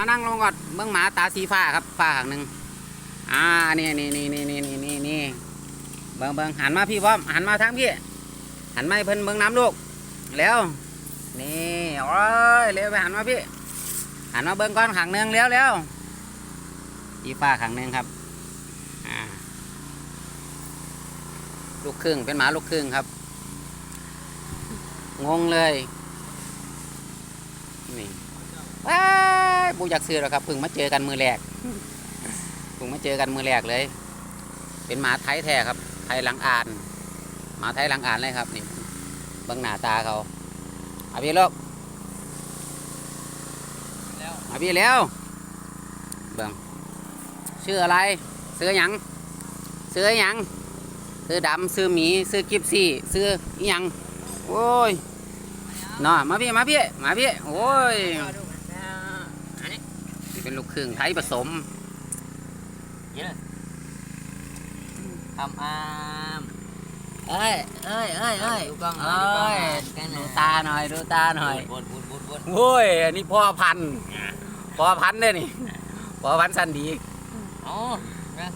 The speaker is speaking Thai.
มานั่งลงก่อนเบื้องหมาตาสีฟ้าครับฟ้าหางหนึ่งอ่านี่นี่นี่นี่นี่นี่นี่นี่เบิ้งเบิ้งหันมาพี่พร้อมหันมาทางพี่หันมาเพิ่นเบิ้งน้ำลูกแล้วนี่โอ้ยเร็วไปหันมาพี่หันมาเบิ้งก้อนขังหนึ่งเร็วเร็วสีฟ้าขังหนึ่งครับอ่าลูกครึ่งเป็นหมาลูกครึ่งครับ งงเลยนี่ บูอยากซื้อแล้วครับเพิ่งมาเจอกันมือแรกเพิ่งมาเจอกันมือแรกเลย เป็นหมาไทยแท้ครับ ไทยหลังอ่าน หมาไทยหลังอ่านเลยครับนี่บิ้งหน้าตาเขาอาพี่ลูกอาพี่แล้วเบิ้งชื่ออะไรซื้อหยังซื้อหยังซื้อดำซื้อหมีซื้อกิฟซี่ซื้ออิหยังโอ้ยน่อมาพี่มาพี่มาพี่โอ้ย เป็นลูกครึ่งไทยผสมเยอะทำอามเอ้ยเอ้ยเอ้ยเอ้ยดูกล้องหน่เอ้อยยดูดูตาตาหน่อยดูตาหน่อยวนวนวนวนโอ้ยอันนี้พ่อพันธุ์พ่อพันธุ์เด้อนี่พ่อพันธุ์สันดีอ๋อนะ